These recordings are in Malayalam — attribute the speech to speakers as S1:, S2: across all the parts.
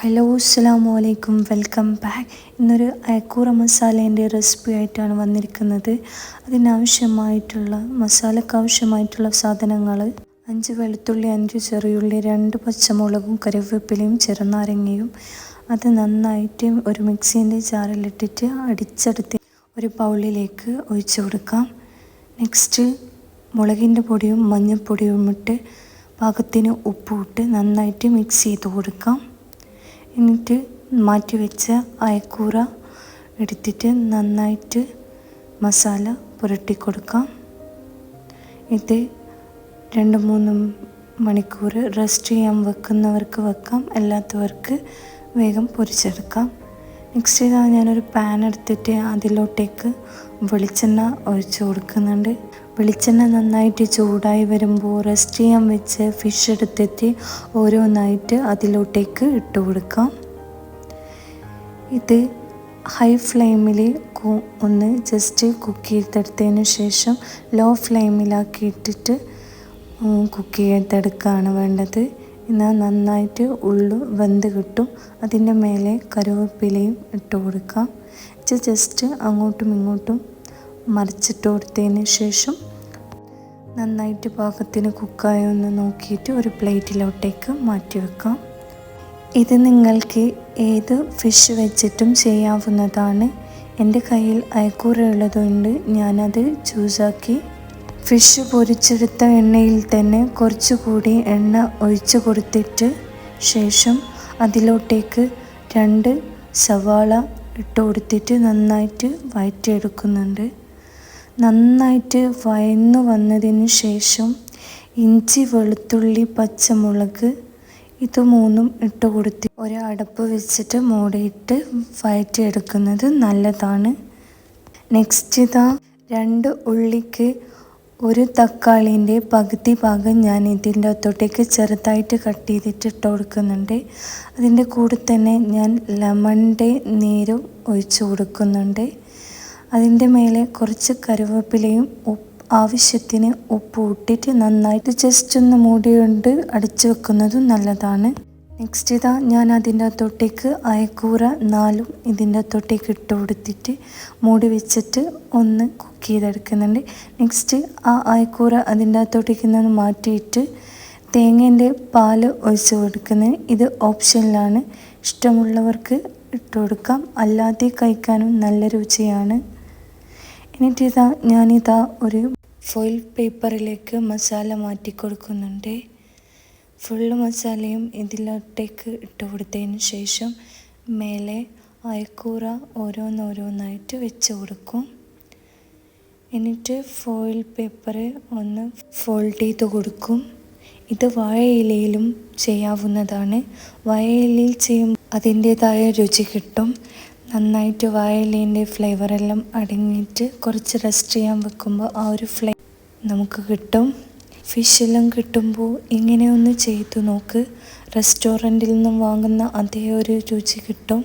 S1: ഹലോ അസ്സാമു അലൈക്കും വെൽക്കം ബാക്ക് ഇന്നൊരു അയക്കൂറ മസാലേന്റെ റെസിപ്പി ആയിട്ടാണ് വന്നിരിക്കുന്നത്. അതിനാവശ്യമായിട്ടുള്ള മസാലയ്ക്ക് ആവശ്യമായിട്ടുള്ള സാധനങ്ങൾ അഞ്ച് വെളുത്തുള്ളി അഞ്ച് ചെറിയുള്ളി രണ്ട് പച്ചമുളകും കറിവേപ്പിലയും ചെറുനാരങ്ങയും. അത് നന്നായിട്ട് ഒരു മിക്സീന്റെ ജാറിലിട്ടിട്ട് അടിച്ചെടുത്ത് ഒരു ബൗളിലേക്ക് ഒഴിച്ചു കൊടുക്കാം. നെക്സ്റ്റ് മുളകിന്റെ പൊടിയും മഞ്ഞൾപ്പൊടിയും ഇട്ട് പാകത്തിന് ഉപ്പും ഇട്ട് നന്നായിട്ട് മിക്സ് ചെയ്ത് കൊടുക്കാം. എന്നിട്ട് മാറ്റി വെച്ച അയക്കൂറ എടുത്തിട്ട് നന്നായിട്ട് മസാല പുരട്ടി കൊടുക്കാം ഇത് രണ്ട് മൂന്ന് മണിക്കൂർ റെസ്റ്റ് ചെയ്യാൻ വെക്കുന്നവർക്ക് വെക്കാം അല്ലാത്തവർക്ക് വേഗം പൊരിച്ചെടുക്കാം. നെക്സ്റ്റ് ഇതാ ഞാനൊരു പാൻ എടുത്തിട്ട് അതിലോട്ടേക്ക് വെളിച്ചെണ്ണ ഒഴിച്ചു കൊടുക്കുന്നുണ്ട്. വെളിച്ചെണ്ണ നന്നായിട്ട് ചൂടായി വരുമ്പോൾ റെസ്റ്റ് ചെയ്യാൻ വെച്ച് ഫിഷ് എടുത്തെത്തി ഓരോന്നായിട്ട് അതിലോട്ടേക്ക് ഇട്ട് കൊടുക്കാം. ഇത് ഹൈ ഫ്ലെയിമിൽ ഒന്ന് ജസ്റ്റ് കുക്ക് ചെയ്തെടുത്തതിന് ശേഷം ലോ ഫ്ലെയിമിലാക്കി ഇട്ടിട്ട് കുക്ക് ചെയ്തെടുക്കുകയാണ് വേണ്ടത്. എന്നാൽ നന്നായിട്ട് ഉള്ളു വെന്ത് കിട്ടും. അതിന്റെ മേലെ കറിവേപ്പിലയും ഇട്ട് കൊടുക്കാം. ജസ്റ്റ് അങ്ങോട്ടും ഇങ്ങോട്ടും മറിച്ചിട്ട് കൊടുത്തതിന് ശേഷം നന്നായിട്ട് പാകത്തിന് കുക്കായി ഒന്ന് നോക്കിയിട്ട് ഒരു പ്ലേറ്റിലോട്ടേക്ക് മാറ്റി വെക്കാം. ഇത് നിങ്ങൾക്ക് ഏത് ഫിഷ് വെച്ചിട്ടും ചെയ്യാവുന്നതാണ്. എന്റെ കയ്യിൽ അയക്കൂറ ഉള്ളതുകൊണ്ട് ഞാനത് ചൂസാക്കി ഫിഷ് പൊരിച്ചെടുത്ത എണ്ണയിൽ തന്നെ കുറച്ചുകൂടി എണ്ണ ഒഴിച്ചു കൊടുത്തിട്ട് ശേഷം അതിലോട്ടേക്ക് രണ്ട് സവാള ഇട്ട് കൊടുത്തിട്ട് നന്നായിട്ട് വഴറ്റിയെടുക്കുന്നുണ്ട് നന്നായിട്ട് വയന്നു വന്നതിന് ശേഷം ഇഞ്ചി വെളുത്തുള്ളി പച്ചമുളക് ഇത് മൂന്നും ഇട്ട് കൊടുത്ത് ഒരു അടപ്പ് വെച്ചിട്ട് മൂടിയിട്ട് വഴറ്റിയെടുക്കുന്നത് നല്ലതാണ്. നെക്സ്റ്റ് ഇതാ രണ്ട് ഉള്ളിക്ക് ഒരു തക്കാളിന്റെ പകുതി ഭാഗം ഞാൻ ഇതിന്റെ അകത്തോട്ടേക്ക് ചെറുതായിട്ട് കട്ട് ചെയ്തിട്ട് ഇട്ട് കൊടുക്കുന്നുണ്ട്. അതിന്റെ കൂടെ തന്നെ ഞാൻ ലെമണിന്റെ നീരും ഒഴിച്ചു കൊടുക്കുന്നുണ്ട്. അതിന്റെ മേലെ കുറച്ച് കറിവേപ്പിലയും ഉപ്പ് ആവശ്യത്തിന് ഉപ്പ് ഇട്ടിട്ട് നന്നായിട്ട് ജസ്റ്റ് ഒന്ന് മൂടി കൊണ്ട് അടിച്ചു വെക്കുന്നതും നല്ലതാണ്. നെക്സ്റ്റ് ഇതാ ഞാൻ അതിന്റെ അകത്തോട്ടേക്ക് അയക്കൂറ നാലും ഇതിന്റെ അകത്തോട്ടേക്ക് ഇട്ട് കൊടുത്തിട്ട് മൂടി വെച്ചിട്ട് ഒന്ന് കുക്ക് ചെയ്തെടുക്കുന്നുണ്ട്. നെക്സ്റ്റ് ആ അയക്കൂറ അതിന്റെ അകത്തോട്ടേക്ക് നിന്ന് മാറ്റിയിട്ട് തേങ്ങേന്റെ പാൽ ഒഴിച്ച് കൊടുക്കുന്നത് ഇത് ഓപ്ഷനിലാണ്. ഇഷ്ടമുള്ളവർക്ക് ഇട്ട് കൊടുക്കാം. അല്ലാതെ കഴിക്കാനും നല്ല രുചിയാണ്. എന്നിട്ടിതാ ഞാനിതാ ഒരു ഫോയിൽ പേപ്പറിലേക്ക് മസാല മാറ്റി കൊടുക്കുന്നുണ്ട് ഫുള്ള് മസാലയും ഇതിലോട്ടേക്ക് ഇട്ട് കൊടുത്തതിന് ശേഷം മേലെ അയക്കൂറ ഓരോന്നോരോന്നായിട്ട് വെച്ച് കൊടുക്കും. എന്നിട്ട് ഫോയിൽ പേപ്പർ ഒന്ന് ഫോൾഡ് ചെയ്ത് കൊടുക്കും. ഇത് വാഴയിലയിലും ചെയ്യാവുന്നതാണ്. വാഴയിലയിൽ ചെയ്യും അതിന്റേതായ രുചി കിട്ടും. നന്നായിട്ട് വാഴയിലേന്റെ ഫ്ലേവറെല്ലാം അടങ്ങിയിട്ട് കുറച്ച് റെസ്റ്റ് ചെയ്യാൻ വെക്കുമ്പോൾ ആ ഒരു ഫ്ലേ നമുക്ക് കിട്ടും. ഫിഷെല്ലാം കിട്ടുമ്പോൾ ഇങ്ങനെ ഒന്ന് ചെയ്തു നോക്ക്. റെസ്റ്റോറന്റിൽ നിന്നും വാങ്ങുന്ന അതേ ഒരു രുചി കിട്ടും.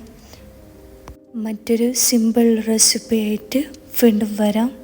S1: മറ്റൊരു സിമ്പിൾ റെസിപ്പി ആയിട്ട് വീണ്ടും വരാം.